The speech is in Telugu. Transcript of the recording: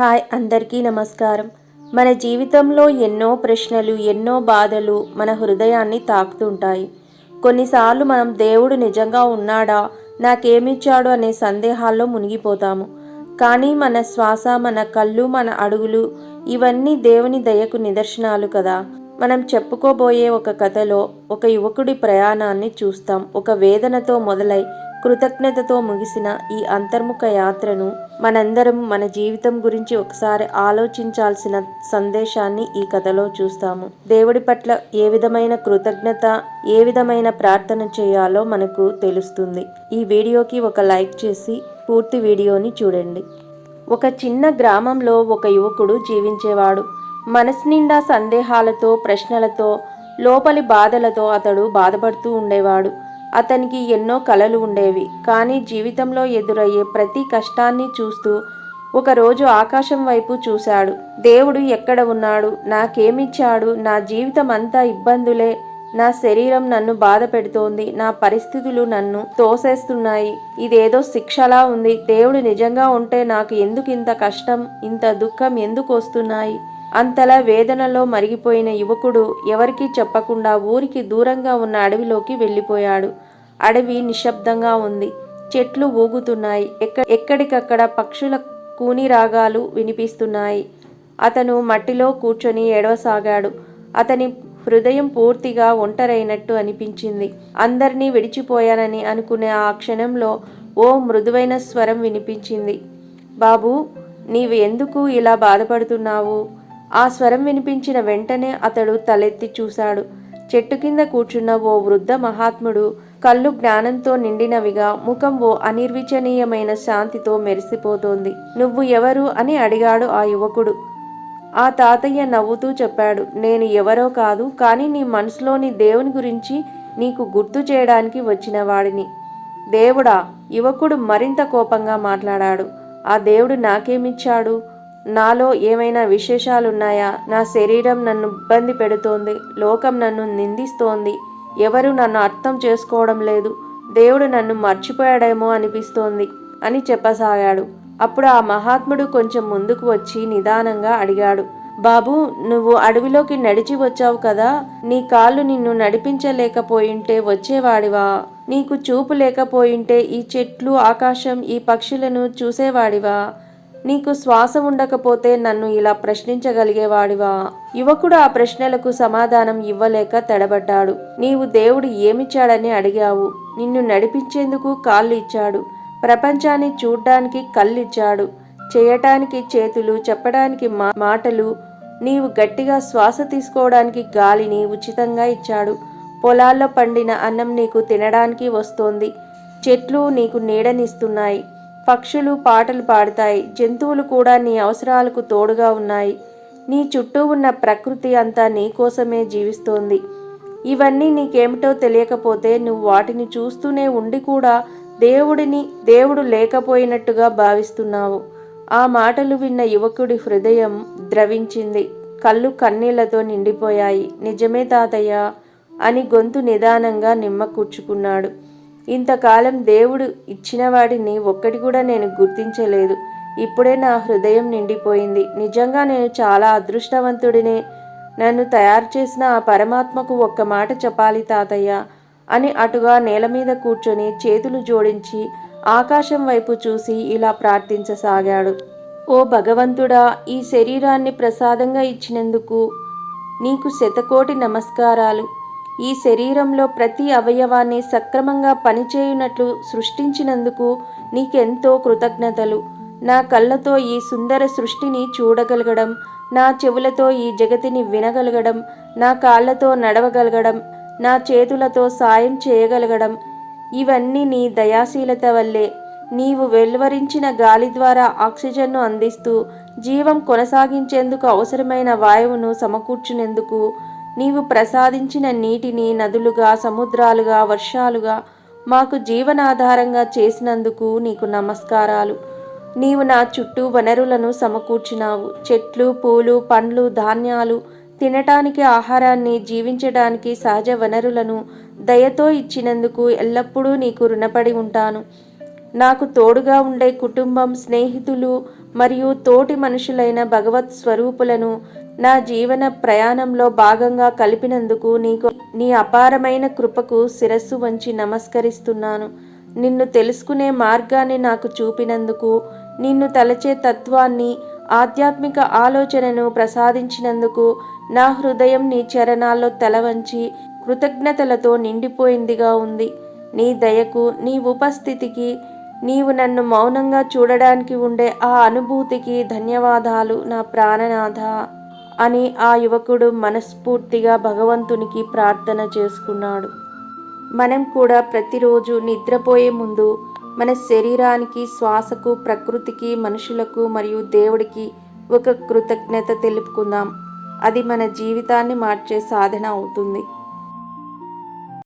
హాయ్ అందరికీ నమస్కారం. మన జీవితంలో ఎన్నో ప్రశ్నలు ఎన్నో బాధలు మన హృదయాన్ని తాకుతుంటాయి. కొన్నిసార్లు మనం దేవుడు నిజంగా ఉన్నాడా నాకేమిచ్చాడు అనే సందేహాల్లో మునిగిపోతాము. కానీ మన శ్వాస మన కళ్ళు మన అడుగులు ఇవన్నీ దేవుని దయకు నిదర్శనాలు కదా. మనం చెప్పుకోబోయే ఒక కథలో ఒక యువకుడి ప్రయాణాన్ని చూస్తాం. ఒక వేదనతో మొదలై కృతజ్ఞతతో ముగిసిన ఈ అంతర్ముఖ యాత్రను మనందరం మన జీవితం గురించి ఒకసారి ఆలోచించాల్సిన సందేశాన్ని ఈ కథలో చూస్తాము. దేవుడి పట్ల ఏ విధమైన కృతజ్ఞత ఏ విధమైన ప్రార్థన చేయాలో మనకు తెలుస్తుంది. ఈ వీడియోకి ఒక లైక్ చేసి పూర్తి వీడియోని చూడండి. ఒక చిన్న గ్రామంలో ఒక యువకుడు జీవించేవాడు. మనసు నిండా సందేహాలతో ప్రశ్నలతో లోపలి బాధలతో అతడు బాధపడుతూ ఉండేవాడు. అతనికి ఎన్నో కలలు ఉండేవి. కానీ జీవితంలో ఎదురయ్యే ప్రతి కష్టాన్ని చూస్తూ ఒకరోజు ఆకాశం వైపు చూశాడు. దేవుడు ఎక్కడ ఉన్నాడు? నాకేమిచ్చాడు? నా జీవితం అంతా ఇబ్బందులే. నా శరీరం నన్ను బాధ పెడుతోంది. నా పరిస్థితులు నన్ను తోసేస్తున్నాయి. ఇదేదో శిక్షలా ఉంది. దేవుడు నిజంగా ఉంటే నాకు ఎందుకు ఇంత కష్టం? ఇంత దుఃఖం ఎందుకు వస్తున్నాయి? అంతలా వేదనలో మరిగిపోయిన యువకుడు ఎవరికీ చెప్పకుండా ఊరికి దూరంగా ఉన్న అడవిలోకి వెళ్ళిపోయాడు. అడవి నిశ్శబ్దంగా ఉంది. చెట్లు ఊగుతున్నాయి. ఎక్క ఎక్కడికక్కడ పక్షుల కూని రాగాలు వినిపిస్తున్నాయి. అతను మట్టిలో కూర్చొని ఏడవసాగాడు. అతని హృదయం పూర్తిగా ఒంటరైనట్టు అనిపించింది. అందరినీ విడిచిపోయానని అనుకునే ఆ క్షణంలో ఓ మృదువైన స్వరం వినిపించింది. బాబు నీవు ఎందుకు ఇలా బాధపడుతున్నావు? ఆ స్వరం వినిపించిన వెంటనే అతడు తలెత్తి చూశాడు. చెట్టు కింద కూర్చున్న ఓ వృద్ధ మహాత్ముడు కళ్ళు జ్ఞానంతో నిండినవిగా ముఖం ఓ అనిర్వచనీయమైన శాంతితో మెరిసిపోతోంది. నువ్వు ఎవరు? అని అడిగాడు ఆ యువకుడు. ఆ తాతయ్య నవ్వుతూ చెప్పాడు. నేను ఎవరో కాదు కానీ నీ మనసులోని దేవుని గురించి నీకు గుర్తు చేయడానికి వచ్చిన వాడిని. దేవుడా? యువకుడు మరింత కోపంగా మాట్లాడాడు. ఆ దేవుడు నాకేమిచ్చాడు? నాలో ఏమైనా విశేషాలున్నాయా? నా శరీరం నన్ను ఇబ్బంది పెడుతోంది లోకం నన్ను నిందిస్తోంది ఎవరు నన్ను అర్థం చేసుకోవడం లేదు దేవుడు నన్ను మర్చిపోయాడేమో అనిపిస్తోంది అని చెప్పసాగాడు. అప్పుడు ఆ మహాత్ముడు కొంచెం ముందుకు వచ్చి నిదానంగా అడిగాడు బాబు నువ్వు అడవిలోకి నడిచి వచ్చావు కదా నీ కాళ్ళు నిన్ను నడిపించలేకపోయింటే వచ్చేవాడివా? నీకు చూపు లేకపోయింటే ఈ చెట్లు ఆకాశం ఈ పక్షులను చూసేవాడివా? నీకు శ్వాస ఉండకపోతే నన్ను ఇలా ప్రశ్నించగలిగేవాడివా? యువకుడు ఆ ప్రశ్నలకు సమాధానం ఇవ్వలేక తడబడ్డాడు. నీవు దేవుడు ఏమిచ్చాడని అడిగావు. నిన్ను నడిపించేందుకు కాళ్ళు ఇచ్చాడు. ప్రపంచాన్ని చూడ్డానికి కళ్ళిచ్చాడు. చేయటానికి చేతులు చెప్పడానికి మా మాటలు నీవు గట్టిగా శ్వాస తీసుకోవడానికి గాలిని ఉచితంగా ఇచ్చాడు. పొలాల్లో పండిన అన్నం నీకు తినడానికి వస్తోంది. చెట్లు నీకు నీడనిస్తున్నాయి. పక్షులు పాటలు పాడుతాయి. జంతువులు కూడా నీ అవసరాలకు తోడుగా ఉన్నాయి. నీ చుట్టూ ఉన్న ప్రకృతి అంతా నీ కోసమే జీవిస్తోంది. ఇవన్నీ నీకేమిటో తెలియకపోతే నువ్వు వాటిని చూస్తూనే ఉండి కూడా దేవుడిని దేవుడు లేకపోయినట్టుగా భావిస్తున్నావు. ఆ మాటలు విన్న యువకుడి హృదయం ద్రవించింది. కళ్ళు కన్నీళ్ళతో నిండిపోయాయి. నిజమే తాతయ్య అని గొంతు నిదానంగా నిమ్మ కూర్చుకున్నాడు. ఇంతకాలం దేవుడు ఇచ్చిన వాడిని ఒక్కటి కూడా నేను గుర్తించలేదు. ఇప్పుడే నా హృదయం నిండిపోయింది. నిజంగా నేను చాలా అదృష్టవంతుడినే. నన్ను తయారు చేసిన ఆ పరమాత్మకు ఒక్క మాట చెప్పాలి తాతయ్య అని అటుగా నేల మీద కూర్చొని చేతులు జోడించి ఆకాశం వైపు చూసి ఇలా ప్రార్థించసాగాడు. ఓ భగవంతుడా ఈ శరీరాన్ని ప్రసాదంగా ఇచ్చినందుకు నీకు శతకోటి నమస్కారాలు. ఈ శరీరంలో ప్రతి అవయవాన్ని సక్రమంగా పనిచేయునట్లు సృష్టించినందుకు నీకెంతో కృతజ్ఞతలు. నా కళ్ళతో ఈ సుందర సృష్టిని చూడగలగడం నా చెవులతో ఈ జగతిని వినగలగడం నా కాళ్ళతో నడవగలగడం నా చేతులతో సాయం చేయగలగడం ఇవన్నీ నీ దయాశీలత వల్లే. నీవు వెలువరించిన గాలి ద్వారా ఆక్సిజన్ను అందిస్తూ జీవం కొనసాగించేందుకు అవసరమైన వాయువును సమకూర్చునేందుకు నీవు ప్రసాదించిన నీటిని నదులుగా సముద్రాలుగా వర్షాలుగా మాకు జీవనాధారంగా చేసినందుకు నీకు నమస్కారాలు. నీవు నా చుట్టూ వనరులను సమకూర్చినావు. చెట్లు పూలు పండ్లు ధాన్యాలు తినటానికి ఆహారాన్ని జీవించడానికి సహజ వనరులను దయతో ఇచ్చినందుకు ఎల్లప్పుడూ నీకు రుణపడి ఉంటాను. నాకు తోడుగా ఉండే కుటుంబం స్నేహితులు మరియు తోటి మనుషులైన భగవత్ స్వరూపులను నా జీవన ప్రయాణంలో భాగంగా కలిపినందుకు నీకు నీ అపారమైన కృపకు శిరస్సు వంచి నమస్కరిస్తున్నాను. నిన్ను తెలుసుకునే మార్గాన్ని నాకు చూపినందుకు నిన్ను తలచే తత్వాన్ని ఆధ్యాత్మిక ఆలోచనను ప్రసాదించినందుకు నా హృదయం నీ చరణాల్లో తలవంచి కృతజ్ఞతలతో నిండిపోయిందిగా ఉంది. నీ దయకు నీ ఉపస్థితికి నీవు నన్ను మౌనంగా చూడడానికి ఉండే ఆ అనుభూతికి ధన్యవాదాలు నా ప్రాణనాథ అని ఆ యువకుడు మనస్ఫూర్తిగా భగవంతునికి ప్రార్థన చేసుకున్నాడు. మనం కూడా ప్రతిరోజు నిద్రపోయే ముందు మన శరీరానికి శ్వాసకు ప్రకృతికి మనుషులకు మరియు దేవుడికి ఒక కృతజ్ఞత తెలుపుకుందాం. అది మన జీవితాన్ని మార్చే సాధన అవుతుంది.